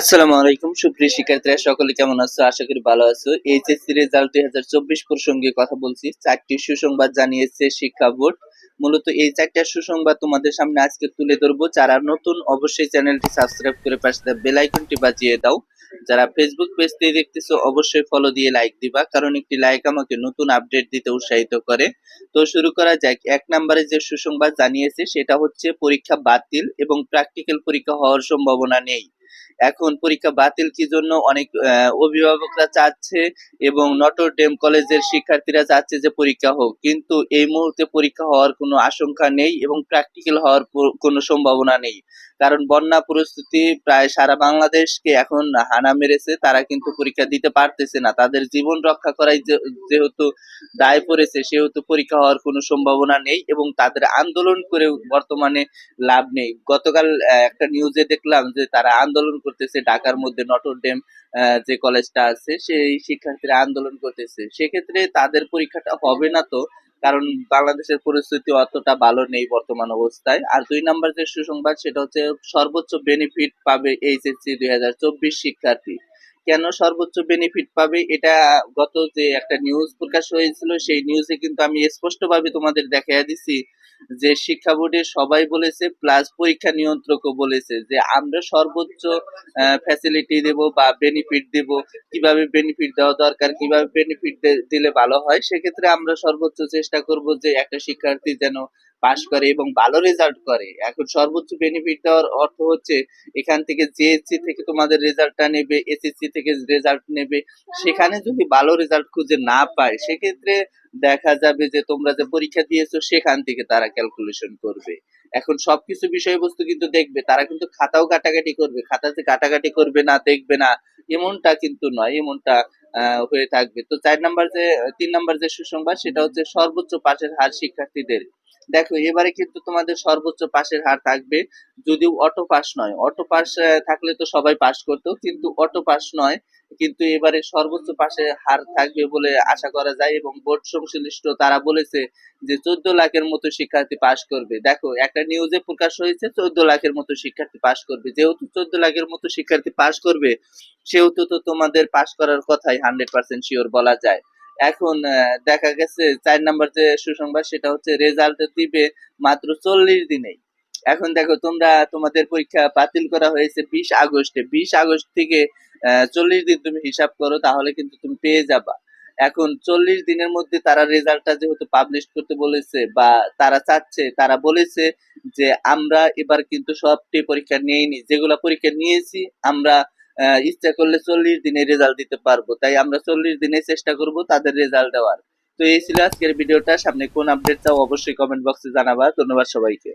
আসসালামু আলাইকুম, সুপ্রিয় শিক্ষার্থীরা, সকলে কেমন আছো? আশা করি ভালো আছো। এইচএসসি রেজাল্ট দুই হাজার চব্বিশ প্রসঙ্গে কথা বলছি। চারটি সুসংবাদ জানিয়েছে শিক্ষা বোর্ড। মূলত এই চারটা সুসংবাদ তোমাদের সামনে আজকে তুলে ধরবো। যারা নতুন, অবশ্যই চ্যানেলটি সাবস্ক্রাইব করে পাশে বেল আইকনটি বাজিয়ে দাও। যারা ফেসবুক পেজ থেকে দেখতেছো, অবশ্যই ফলো দিয়ে লাইক দিবা, কারণ একটি লাইক আমাকে নতুন আপডেট দিতে উৎসাহিত করে। তো শুরু করা যাক। এক নম্বরে যে সুসংবাদ জানিয়েছে, সেটা হচ্ছে পরীক্ষা বাতিল এবং প্র্যাকটিক্যাল পরীক্ষা হওয়ার সম্ভাবনা নেই। এখন পরীক্ষা বাতিল কি জন্য? অনেক অভিভাবকরা চাচ্ছে এবং নটর ডেম কলেজের শিক্ষার্থীরা চাচ্ছে যে পরীক্ষা হোক। কিন্তু এই মুহূর্তে পরীক্ষা হওয়ার কোনো আশঙ্কা নেই এবং প্র্যাকটিক্যাল হওয়ার কোনো সম্ভাবনা নেই। কারণ বন্যা পরিস্থিতি প্রায় সারা বাংলাদেশকে এখন হানা মেরেছে, তারা কিন্তু পরীক্ষা দিতে পারতেছে না। তাদের জীবন রক্ষা করাই যেহেতু দায় পড়েছে, সেহেতু পরীক্ষা হওয়ার কোনো সম্ভাবনা নেই এবং তাদের আন্দোলন করে বর্তমানে লাভ নেই। গতকাল একটা নিউজে দেখলাম যে তারা আন্দোলন করতেছে ঢাকার মধ্যে নটর ডেম যে কলেজটা আছে, সেই শিক্ষার্থীরা আন্দোলন করতেছে। সেক্ষেত্রে তাদের পরীক্ষাটা হবে না তো। কারণ বাংলাদেশের পরিস্থিতি অতটা ভালো নেই বর্তমান অবস্থায়। আর দুই নাম্বার যে সুসংবাদ, সেটা হচ্ছে সর্বোচ্চ বেনিফিট পাবে এইচএসসি দুই হাজার চব্বিশ শিক্ষার্থী। কেন সর্বোচ্চ বেনিফিট পাবে? এটা গত যে একটা নিউজ প্রকাশ হয়েছিল, সেই নিউজে কিন্তু আমি স্পষ্টভাবে তোমাদের দেখাইয়া দিছি যে শিক্ষা বোর্ডে সবাই বলেছে প্লাস পরীক্ষা নিয়ন্ত্রকও বলেছে যে আমরা সর্বোচ্চ ফ্যাসিলিটি দেব বা বেনিফিট দেব। কীভাবে বেনিফিট দেওয়া দরকার, কীভাবে বেনিফিট দিলে ভালো হয়? সেক্ষেত্রে আমরা সর্বোচ্চ চেষ্টা করব যে একটা শিক্ষার্থী যেন পাশ করে এবং ভালো রেজাল্ট করে। এখন সর্বোচ্চ বেনিফিট দেওয়ার অর্থ হচ্ছে এখান থেকে জেএসসি থেকে তোমাদের রেজাল্টটা নেবে এসএসসি থেকে রেজাল্ট নেবে। সেখানে যদি ভালো রেজাল্ট খুঁজে না পায়, সেক্ষেত্রে দেখা যাবে যে তোমরা যে পরীক্ষা দিয়েছ, সেখান থেকে তারা ক্যালকুলেশন করবে। এখন সবকিছু বিষয়বস্তু কিন্তু দেখবে, তারা কিন্তু খাতাও কাটাকাটি করবে, খাতাতে কাটাকাটি করবে না, দেখবে না। এমনটা কিন্তু নয়, এমনটা হয়ে থাকবে। তো চার নাম্বার যে, তিন নাম্বার যে সুসংবাদ, সেটা হচ্ছে সর্বোচ্চ পাশের হার শিক্ষার্থীদের। দেখো, এবারে কিন্তু তোমাদের সর্বোচ্চ পাশের হার থাকবে। যদিও অটো পাস নয়। অটো পাস থাকলে তো সবাই পাস করতো, কিন্তু অটো পাস নয়। কিন্তু এবারে সর্বোচ্চ পাশে হার থাকবে বলে আশা করা যায় এবং বোর্ড সংশ্লিষ্ট তারা বলেছে যে চোদ্দ লাখের মতো শিক্ষার্থী পাশ করবে। দেখো, একটা নিউজে প্রকাশ হয়েছে, চোদ্দ লাখের মতো শিক্ষার্থী পাশ করবে। যেহেতু চোদ্দ লাখের মতো শিক্ষার্থী পাশ করবে, সেহেতু তো তোমাদের পাশ করার কথাই হান্ড্রেড পার্সেন্ট শিওর বলা যায়। এখন দেখা গেছে চার নাম্বার যে সুসংবাদ সেটা হচ্ছে রেজাল্ট দিবে মাত্র চল্লিশ দিনেই। এখন দেখো, তোমরা তোমাদের পরীক্ষা বাতিল করা হয়েছে বিশ আগস্টে। বিশ আগস্ট থেকে চল্লিশ দিন তুমি হিসাব করো, তাহলে কিন্তু তুমি পেয়ে যাবা। এখন চল্লিশ দিনের মধ্যে তারা রেজাল্টটা যেহেতু পাবলিশ করতে বলেছে বা তারা চাচ্ছে, তারা বলেছে যে আমরা এবার কিন্তু সবটি পরীক্ষা নিয়েইনি যেগুলা পরীক্ষা নিয়েছি, আমরা ইচ্ছা করলে চল্লিশ দিনে রেজাল্ট দিতে পারব। তাই আমরা চল্লিশ দিনে চেষ্টা করব তাদের রেজাল্ট দেওয়ার। তো এই ছিল আজকের ভিডিওটা। সামনে কোন আপডেট চাও অবশ্যই কমেন্ট বক্সে জানাবা। ধন্যবাদ সবাইকে।